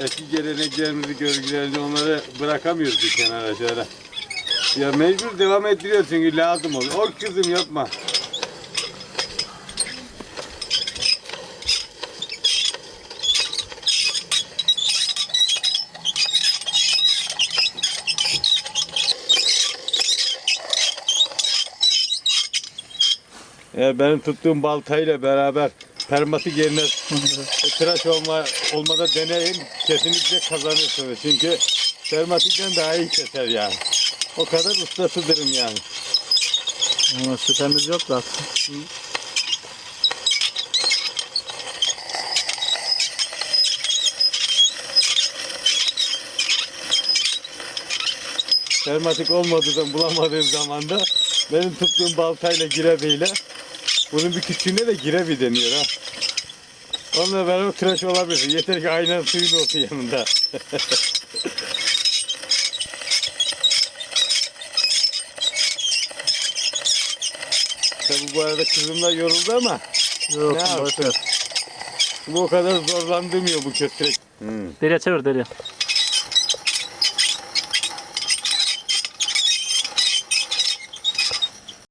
Eski geleneklerimizi, görgülerimizi onları bırakamıyoruz bir kenara şöyle. Ya mecbur devam ettiriyoruz çünkü lazım oluyor. O kızım yapma. Eğer benim tuttuğum baltayla beraber permatik yerine tıraş olma, olmada deneyin kesinlikle kazanırsınız. Çünkü permatikten daha iyi keser yani. O kadar ustasıdırım yani. Ama sütemiz yok da. Permatik olmadığından bulamadığım zaman da benim tuttuğum baltayla girebiyle bunun bir küçüğüne de girebi deniyor ha. Onunla beraber tıraş olabilirsin. Yeter ki aynen suyun olsun yanında. Tabi bu arada kızım da yoruldu ama Yok, Ne ver. bu o kadar zorlandırmıyor bu kötü. Hmm. Deriye çevir deriye.